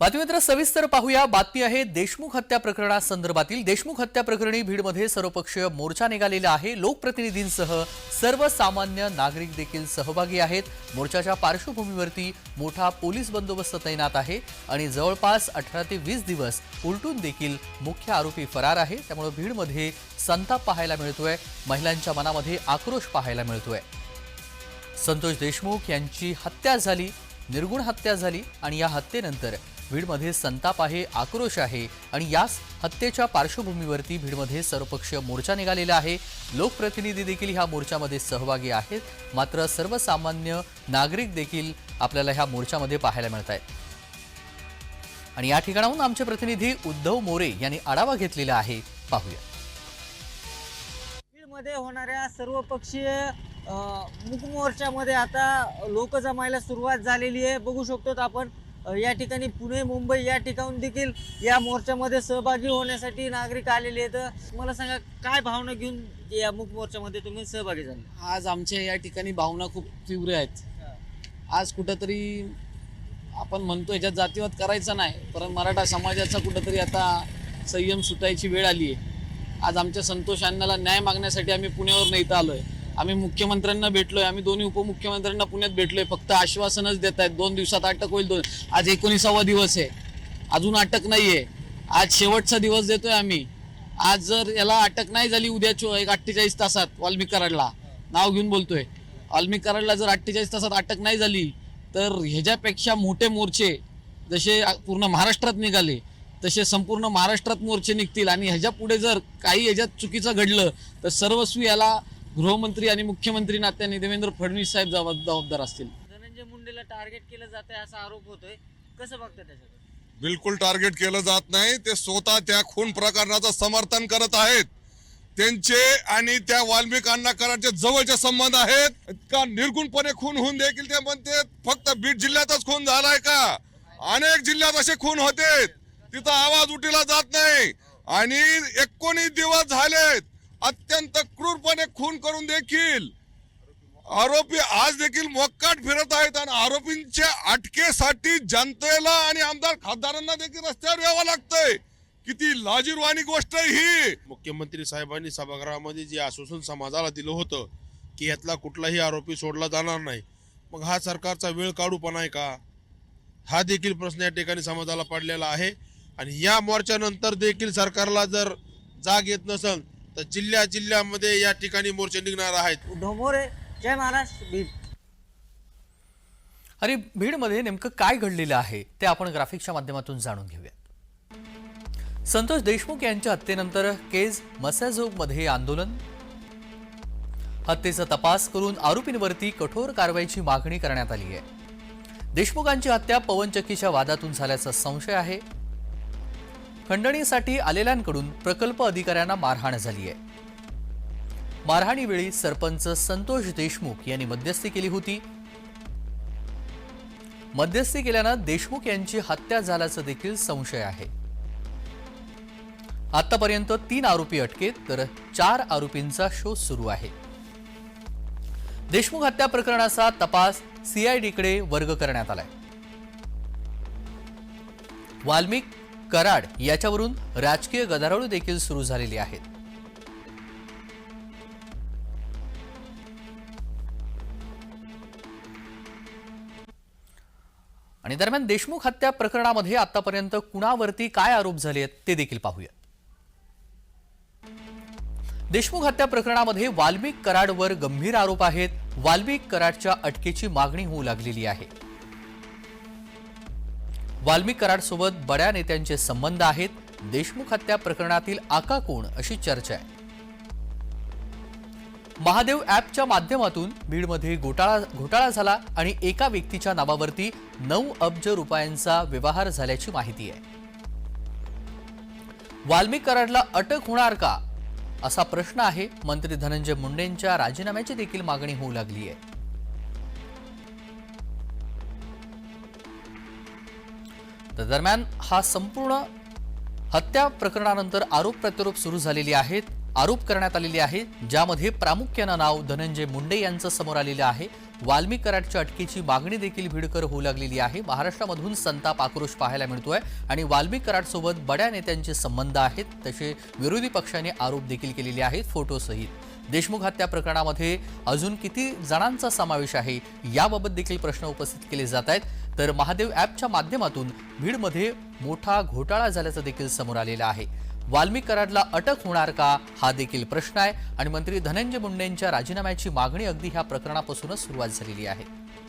बातमीपत्र सविस्तर पाहूया. बातमी आहे देशमुख हत्या प्रकरणासंदर्भातील. देशमुख हत्या प्रकरणी भीडमध्ये सर्वपक्षीय मोर्चा निघालेला आहे. लोकप्रतिनिधींसह सर्वसामान्य नागरिक देखील सहभागी आहेत. मोर्चाच्या पार्श्वभूमीवरती मोठा पोलीस बंदोबस्त तैनात आहे आणि जवळपास अठरा ते वीस दिवस उलटून देखील मुख्य आरोपी फरार आहे. त्यामुळे भीडमध्ये संताप पाहायला मिळतोय. महिलांच्या मनामध्ये आक्रोश पाहायला मिळतोय. संतोष देशमुख यांची हत्या झाली निर्गुण हत्या झाली आणि या हत्येनंतर भीडमध्ये संताप आहे आक्रोश आहे आणि याच हत्येच्या पार्श्वभूमीवरती भीडमध्ये सर्वपक्षीय मोर्चा निघालेला आहे. लोकप्रतिनिधी देखील ह्या मोर्चामध्ये सहभागी आहेत. मात्र सर्वसामान्य नागरिक देखील आपल्याला ह्या मोर्चामध्ये पाहायला मिळत आहेत. आणि या ठिकाणाहून आमचे प्रतिनिधी उद्धव मोरे यांनी आढावा घेतलेला आहे. पाहूया. बीडमध्ये होणाऱ्या सर्वपक्षीय अ, मूक मोर्चामध्ये आता लोक जमायला सुरुवात झालेली आहे. बघू शकतो आपण या ठिकाणी पुणे मुंबई या ठिकाणून देखील या मोर्चामध्ये सहभागी होण्यासाठी नागरिक आलेले आहेत. मला सांगा काय भावना घेऊन या मूक मोर्चामध्ये तुम्ही सहभागी झाले? आज आमच्या या ठिकाणी भावना खूप तीव्र आहेत. आज कुठंतरी आपण म्हणतो ह्याच्यात जातीवाद करायचा नाही पण मराठा समाजाचा कुठंतरी आता संयम सुटायची वेळ आली आहे. आज आमच्या संतोष अण्णाला न्याय मागण्यासाठी आम्ही पुण्यावर नेत आलो आहे आम्ही मुख्यमंत्र्यांना भेटलोय आम्ही दोन्ही उपमुख्यमंत्र्यांना पुण्यात भेटलोय. फक्त आश्वासनच देत आहेत. दोन दिवसात अटक होईल दोन. आज एकोणीसावा दिवस आहे. अजून अटक नाहीये. आज शेवटचा दिवस देतोय आम्ही. आज जर याला अटक नाही झाली उद्या चो- एक अठ्ठेचाळीस तासात वाल्मिक कराडला नाव घेऊन बोलतोय. वाल्मिक कराडला जर अठ्ठेचाळीस तासात अटक नाही झाली तर ह्याच्यापेक्षा मोठे मोर्चे जसे पूर्ण महाराष्ट्रात निघाले तसे संपूर्ण महाराष्ट्रात मोर्चे निघतील. आणि ह्याच्या पुढे जर काही ह्याच्यात चुकीचं घडलं तर सर्वस्वी याला गृहमंत्री आणि मुख्यमंत्री नात्याने देवेंद्र फडणवीस साहेब जबाब- जबाबदार असतील. धनंजय मुंडेला टार्गेट केलं जात आहे असा आरोप होतोय. कसं बघता त्याच्याकडे? बिलकुल टार्गेट केलं जात नाही. ते स्वतः त्या खून प्रकरणाचं समर्थन करत आहेत. त्यांचे आणि त्या वाल्मिक अण्णा कराडचे जवळचे संबंध आहेत. इतका निर्गुणपणे खून होऊन देखील ते म्हणते फक्त बीड जिल्ह्यातच खून झालाय का? अनेक जिल्ह्यात असे खून होते तिथं आवाज उठीला जात नाही. आणि एकोणीस दिवस झालेत. अत्यंत क्रूरपणे खून करून देखील आरोपी आज देखील मोक्काट फिरत आहेत आणि आरोपींच्या अटकेसाठी जनतेला आणि आमदार खासदारांना देखील रस्त्यावर यावं लागतंय. किती लाजीरवाणी गोष्ट आहे ही. मुख्यमंत्री साहेबांनी सभागृहामध्ये जे आश्वासन समाजाला दिलं होतं की यातला कुठलाही आरोपी सोडला जाणार नाही मग हा सरकारचा वेळ काढूपणा आहे का? हा देखील प्रश्न या ठिकाणी समाजाला पडलेला आहे. आणि या मोर्चानंतर देखील सरकारला जर जाग येत नसेल तर जिल्ह्या जिल्ह्यामध्ये या ठिकाणी मोर्चे निघणार आहेत. उद्धव मोरे जय महाराष्ट्र बीड अरे बीडमध्ये नेमकं काय घडलेलं आहे ते आपण ग्राफिकच्या माध्यमातून जाणून घेऊयात. संतोष देशमुख यांच्या हत्येनंतर केज मसॅझोगमध्ये आंदोलन. हत्येचा तपास करून आरोपींवरती कठोर कारवाईची मागणी करण्यात आली आहे. देशमुखांची हत्या पवनचक्कीच्या वादातून झाल्याचा संशय आहे. खंडणीसाठी आलेल्यांकडून प्रकल्प अधिकाऱ्यांना मारहाण झाली आहे मारहाणीवेळी सरपंच संतोष देशमुख यांनी मध्यस्थी केली होती. मध्यस्थी केल्यानं देशमुख यांची हत्या झाल्याचा देखील संशय आहे. आतापर्यंत तीन आरोपी अटकेत तर चार आरोपींचा शोध सुरू आहे. देशमुख हत्या प्रकरणाचा तपास सीआयडीकडे वर्ग करण्यात आलाय. वाल्मिक कराड याच्यावरून राजकीय गदारोळ देखील सुरू झालेली आहेत. आणि दरम्यान देशमुख हत्या प्रकरणामध्ये आतापर्यंत कुणावरती काय आरोप झाले आहेत ते देखील पाहूया. देशमुख हत्या प्रकरणामध्ये वाल्मिक कराडवर गंभीर आरोप आहेत. वाल्मिक कराडच्या अटकेची मागणी होऊ लागलेली आहे. वाल्मिक कराडसोबत बड्या नेत्यांचे संबंध आहेत. देशमुख हत्या प्रकरणातील आका कोण अशी चर्चा आहे. महादेव ॲपच्या माध्यमातून बीडमध्ये घोटाळा घोटाळा झाला आणि एका व्यक्तीच्या नावावरती नऊ अब्ज रुपयांचा व्यवहार झाल्याची माहिती आहे. वाल्मिक कराडला अटक होणार का? असा प्रश्न आहे. मंत्री धनंजय मुंडेंच्या राजीनाम्याची देखील मागणी होऊ लागली आहे. तर दरम्यान हा संपूर्ण हत्या प्रकरणानंतर आरोप प्रत्यारोप सुरू झालेली आहेत आरोप करण्यात आलेले आहे ज्यामध्ये प्रामुख्यानं नाव धनंजय मुंडे यांचं समोर आलेलं आहे. वाल्मिक कराडच्या अटकेची मागणी देखील भिडकर होऊ लागलेली आहे. महाराष्ट्रामधून संताप आक्रोश पाहायला मिळतोय आणि वाल्मिक कराडसोबत बड्या नेत्यांचे संबंध आहेत तसे विरोधी पक्षाने आरोप देखील केलेले आहेत फोटोसहित. देशमुख हत्या प्रकरणामध्ये अजून किती जणांचा समावेश आहे याबाबत देखील प्रश्न उपस्थित केले जात आहेत. तर महादेव ॲपच्या माध्यमातून भीडमध्ये मोठा घोटाळा झाल्याचं देखील समोर आलेलं आहे. वाल्मिक कराडला अटक होणार का? हा देखील प्रश्न आहे. आणि मंत्री धनंजय मुंडेंच्या राजीनाम्याची मागणी अगदी ह्या प्रकरणापासूनच सुरुवात झालेली आहे.